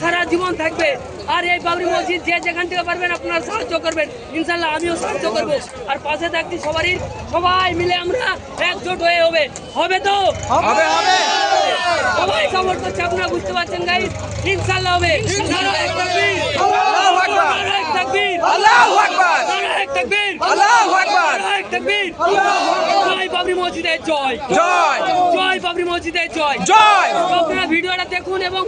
সারা জীবন থাকবে। আর এই বাবরি মসজিদ যে যেখান থেকে পারবেন আপনারা সাহায্য করবেন। ইনশাল্লাহ আমিও সাহায্য করব। আর পাশে থাকছি সবারই। সবাই মিলে আমরা একজোট হয়ে হবে। হবে তো? হবে হবে। সবাই সাপোর্ট করছে আপনারা বুঝতে পারছেন গাইস ইনশাল্লাহ হবে। বাবরি জয়। জয়। জয় বাবরি মসজিদে জয়। জয়। আপনারা ভিডিওটা দেখুন এবং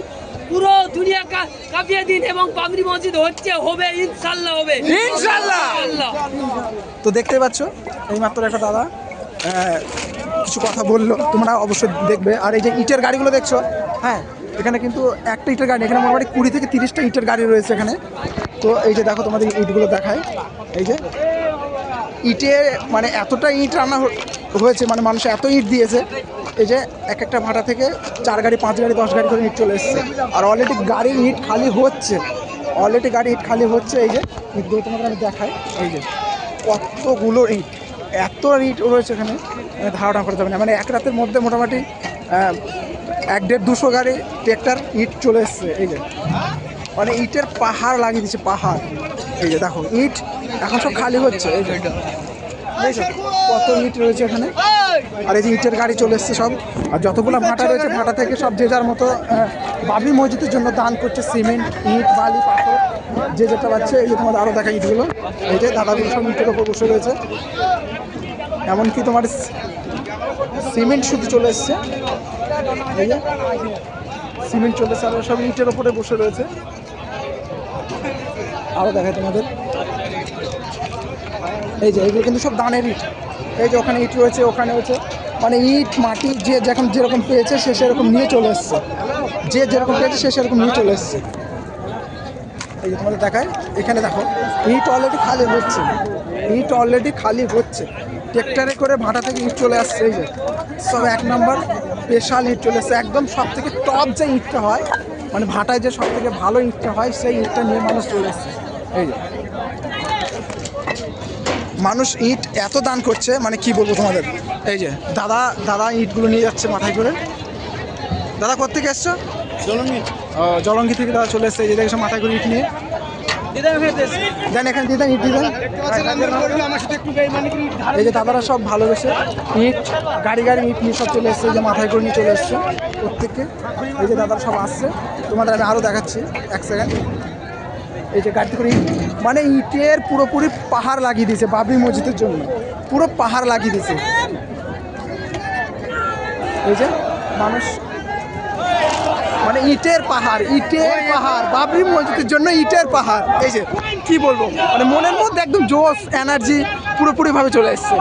পুরো দুনিয়া কা- কাঁপিয়ে দিন এবং বাবরি মসজিদ হচ্ছে হবে ইনশাল্লাহ হবে। ইনশাল্লাহ। তো দেখতে পাচ্ছ এই মাত্র একটা দাদা কিছু কথা বলল তোমরা অবশ্যই দেখবে। আর এই যে ইটের গাড়িগুলো দেখছ হ্যাঁ এখানে কিন্তু একটা ইটের গাড়ি এখানে মোটামুটি কুড়ি থেকে তিরিশটা ইটের গাড়ি রয়েছে এখানে। তো এই যে দেখো তোমাদের ইটগুলো দেখায়। এই যে ইটে মানে এতটা ইট রান্না হয়েছে মানে মানুষ এত ইট দিয়েছে। এই যে এক একটা ভাটা থেকে চার গাড়ি, পাঁচ গাড়ি, দশ গাড়ি করে ইট চলে এসছে। আর অলরেডি গাড়ি ইট খালি হচ্ছে। অলরেডি গাড়ি ইট খালি হচ্ছে, এই যে ইটগুলো তোমাদের আমি দেখাই। এই যে কতগুলো ইট এত ইট রয়েছে এখানে মানে ধারণা করতে যাবে না। মানে এক রাতের মধ্যে মোটামুটি এক দেড় দুশো গাড়ি ট্রেক্টর ইট চলে এসছে, এই যে। মানে ইটের পাহাড় লাগিয়ে দিচ্ছে পাহাড়। এই যে দেখো, ইট এখন সব খালি হচ্ছে, এই যে। কত ইট রয়েছে এখানে? আর এই যে ইটের গাড়ি চলে এসছে সব। আর যতগুলো ভাটা রয়েছে ভাটা থেকে সব যে যার মতো বাবরি মসজিদের জন্য দান করছে সিমেন্ট ইট বালি পাথর যে যেটা পাচ্ছে। এই যে তোমাদের আরও দেখা ইটগুলো। এই যে দাদাগুলো সব ইটের ওপর বসে রয়েছে। এমনকি তোমার সিমেন্ট শুধু চলে এসছে। এই যে সিমেন্ট চলে এসছে আর সব ইটের ওপরে বসে রয়েছে। আরও দেখায় তোমাদের। এই যে এগুলো কিন্তু সব দানের ইট। এই যে ওখানে ইট রয়েছে, ওখানে রয়েছে মানে ইট, মাটি যে যখন যেরকম পেয়েছে সে সেরকম নিয়ে চলে এসছে। যে যেরকম পেয়েছে সে সেরকম নিয়ে চলে এসছে। এই যে তোমাদের দেখায় এখানে দেখো, ইট অলরেডি খালি হচ্ছে। ইট অলরেডি খালি হচ্ছে। ট্রেক্টরে করে ভাটা থেকে ইট চলে আসছে, এই যে। সব এক নম্বর স্পেশাল ইট চলে এসছে। একদম সব থেকে টপ যে ইটটা হয় মানে ভাটায় যে সব থেকে ভালো ইটটা হয়, সেই ইটটা নিয়ে মানুষ চলে এসছে। এই যে। মানুষ ইট এত দান করছে মানে কি বলব তোমাদের? এই যে দাদা দাদা ইটগুলো নিয়ে যাচ্ছে মাথায় করে। দাদা কোথেকে এসছো? জলঙ্গি জলঙ্গি থেকে দাদা চলে এসছে এই যে দেখছ মাথায় করে ইট নিয়ে। দেন এখানে দিয়ে দেন ইট দিয়ে এই যে দাদারা সব ভালোবেসে ইট গাড়ি গাড়ি ইট নিয়ে সব চলে এসছে এই যে মাথায় করে নিয়ে চলে এসছে প্রত্যেককে। এই যে দাদারা সব আসছে। তোমাদের আমি আরও দেখাচ্ছি এক সেকেন্ড এই যে গাড়িতে করে মানে ইটের পুরোপুরি পাহাড় লাগিয়ে দিয়েছে বাবরি মসজিদের জন্য। পুরো পাহাড় লাগিয়ে দিয়েছে। এই যে মানুষ মানে ইটের পাহাড় ইটের পাহাড়, বাবরি মসজিদের জন্য ইটের পাহাড়। এই যে, কি বলব? মানে মনের মধ্যে একদম জোশ, এনার্জি পুরোপুরিভাবে চলে এসছে।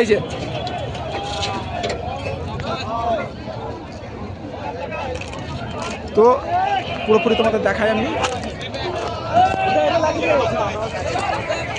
এই যে। তো পুরোপুরি তোমাদের দেখাই আমি। Thank you.